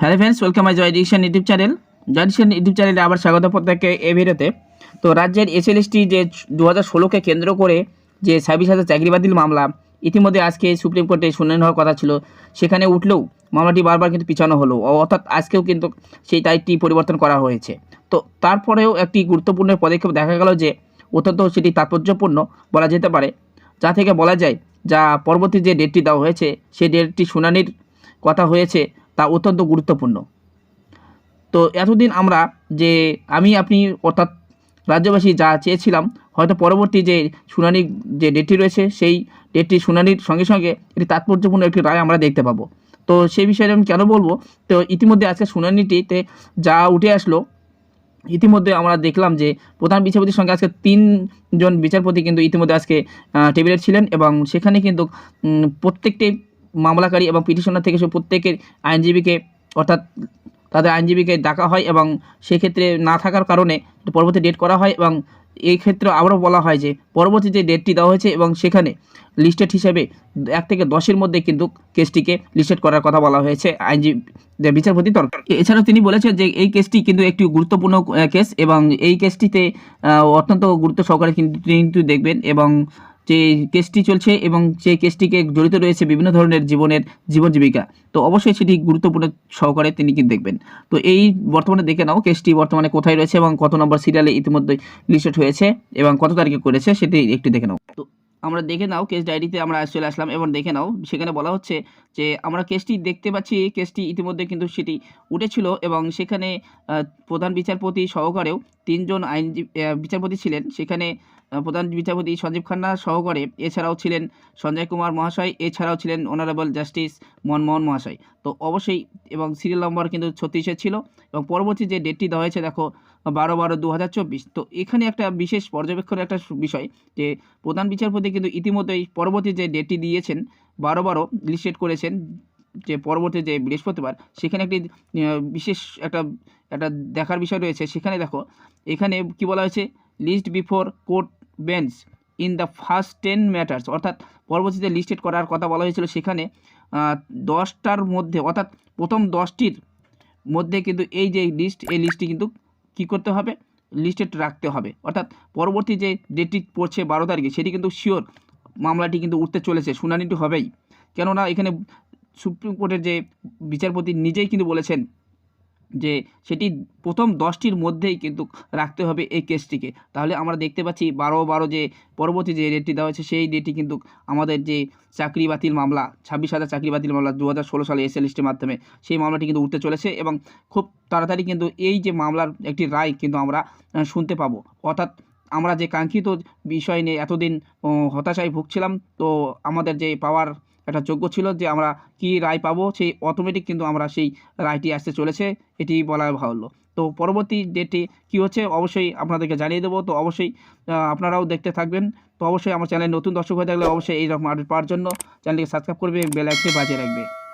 Hello friends welcome my Joy diction YouTube channel Joy diction YouTube চ্যানেলে আবার স্বাগত প্রত্যেককে এই ভিডিওতে। তো রাজ্যের এসএলএসটি যে দু হাজার ষোলোকে কেন্দ্র করে যে ছাব্বিশ হাজার চাকরি বাতিল মামলা, ইতিমধ্যে আজকে সুপ্রিম কোর্টে শুনানি হওয়ার কথা ছিল। সেখানে উঠলেও মামলাটি বারবার কিন্তু পিছানো হলো। অর্থাৎ আজকেও কিন্তু সেই তারিখটি পরিবর্তন করা হয়েছে। তো তারপরেও একটি গুরুত্বপূর্ণ পদক্ষেপ দেখা গেল যে, অত্যন্ত সেটি তাৎপর্যপূর্ণ বলা যেতে পারে। যা থেকে বলা যায়, যা পরবর্তী যে ডেটটি দেওয়া হয়েছে, সেই ডেটটি শুনানির কথা হয়েছে। তা অত্যন্ত গুরুত্বপূর্ণ। তো এতদিন আমরা যে আমি, আপনি অর্থাৎ রাজ্যবাসী যা চেয়েছিলাম, হয়তো পরবর্তী যে শুনানি যে ডেটটি রয়েছে, সেই ডেটটি শুনানির সঙ্গে সঙ্গে একটি তাৎপর্যপূর্ণ একটি রায় আমরা দেখতে পাবো। তো সেই বিষয়ে আমি কেন বলব? তো ইতিমধ্যে আজকে শুনানিটিতে যা উঠে আসলো, ইতিমধ্যে আমরা দেখলাম যে প্রধান বিচারপতির সঙ্গে আজকে তিনজন বিচারপতি কিন্তু ইতিমধ্যে আজকে টেবিলে ছিলেন এবং সেখানে কিন্তু প্রত্যেকটি মামলাকারী এবং পিটিশনার থেকে সে প্রত্যেকের আইনজীবীকে, অর্থাৎ তাদের আইনজীবীকে ডাকা হয় এবং সেক্ষেত্রে না থাকার কারণে পরবর্তী ডেট করা হয় এবং এই ক্ষেত্রে আবারও বলা হয় যে পরবর্তী যে ডেটটি দেওয়া হয়েছে এবং সেখানে লিস্টেড হিসেবে এক থেকে দশের মধ্যে কিন্তু কেসটিকে লিস্টেড করার কথা বলা হয়েছে আইনজীবী বিচারপতি তরফ এছাড়াও তিনি বলেছেন যে এই কেসটি কিন্তু একটি গুরুত্বপূর্ণ কেস এবং এই কেসটিতে অত্যন্ত গুরুত্ব সহকারে কিন্তু তিনি কিন্তু দেখবেন এবং যে কেসটি চলছে এবং সেই কেসটিকে জড়িত রয়েছে বিভিন্ন ধরনের জীবনের জীবন জীবিকা তো অবশ্যই সেটি গুরুত্বপূর্ণ সহকারে তিনি কিন্তু দেখবেন। তো এই বর্তমানে দেখে নাও কেসটি বর্তমানে কোথায় রয়েছে এবং কত নম্বর সিরিয়ালে ইতিমধ্যে লিস্টেড হয়েছে এবং কত তারিখে করেছে সেটি একটি দেখে নাও। তো আমরা দেখে নাও কেস ডায়েরিতে আমরা চলে আসলাম এবং দেখে নাও সেখানে বলা হচ্ছে যে আমরা কেসটি দেখতে পাচ্ছি, কেসটি ইতিমধ্যে কিন্তু সেটি উঠেছিল এবং সেখানে প্রধান বিচারপতি সহকারেও তিনজন আইনজীবী বিচারপতি ছিলেন। সেখানে প্রধান বিচারপতি সঞ্জীব খান্না সহকারে এছাড়াও ছিলেন সঞ্জয় কুমার মহাশয়, এছাড়াও ছিলেন অনারেবল জাস্টিস মনমোহন মহাশয়। তো অবশ্যই, এবং সিরিয়াল নম্বর কিন্তু ছত্রিশে ছিল, এবং পরবর্তী যে ডেটটি দেওয়া হয়েছে, দেখো, বারো বারো দু তো এখানে একটা বিশেষ পর্যবেক্ষণের একটা বিষয় যে, প্রধান বিচারপতি কিন্তু ইতিমধ্যেই পরবর্তী যে ডেটটি দিয়েছেন, বারো বারো লিস্টেড করেছেন। যে পরবর্তী যে বৃহস্পতিবার, সেখানে একটি বিশেষ একটা একটা দেখার বিষয় রয়েছে। সেখানে দেখো, এখানে কি বলা হয়েছে? List before court bench in the first ten matters অর্থাৎ পরবর্তীতে লিস্টেড করার কথা বলা হয়েছিল সেখানে দশটার মধ্যে, অর্থাৎ প্রথম দশটির মধ্যে কিন্তু এই যে লিস্ট এই লিস্টটি কিন্তু কী করতে হবে? লিস্টেড রাখতে হবে। অর্থাৎ পরবর্তী যে ডেটটি পড়ছে বারো তারিখে, সেটি কিন্তু শিওর মামলাটি কিন্তু উঠতে চলেছে, শুনানিটি হবেই। কেননা এখানে সুপ্রিম কোর্টের যে বিচারপতি নিজেই কিন্তু বলেছেন যে সেটি প্রথম দশটির মধ্যেই কিন্তু রাখতে হবে এই কেসটিকে। তাহলে আমরা দেখতে পাচ্ছি বারো বারো যে পরবর্তী যে ডেটটি দেওয়া হয়েছে, সেই ডেটটি কিন্তু আমাদের যে চাকরি বাতিল মামলা, ছাব্বিশ হাজার চাকরি বাতিল মামলা দু হাজার ষোলো সালে এসএলএসটির মাধ্যমে, সেই মামলাটি কিন্তু উঠতে চলেছে এবং খুব তাড়াতাড়ি কিন্তু এই যে মামলার একটি রায় কিন্তু আমরা শুনতে পাবো। অর্থাৎ আমরা যে কাঙ্ক্ষিত বিষয় নিয়ে এতদিন হতাশায় ভুগছিলাম, তো আমাদের যে পাওয়ার একটা যোগ্য ছিল যে আমরা কি রায় পাবো, সেই অটোমেটিক কিন্তু আমরা সেই রায়টি আসতে চলেছে, এটি বলা ভালো। তো পরবর্তী ডেটে কি হচ্ছে, অবশ্যই আপনাদেরকে জানিয়ে দেবো। তো অবশ্যই আপনারাও দেখতে থাকবেন। তো অবশ্যই আমার চ্যানেল নতুন দর্শক হয়ে থাকলে অবশ্যই এই রকম আপডেট পাওয়ার জন্য চ্যানেলটিকে সাবস্ক্রাইব করবে বেল বাজিয়ে রাখবে।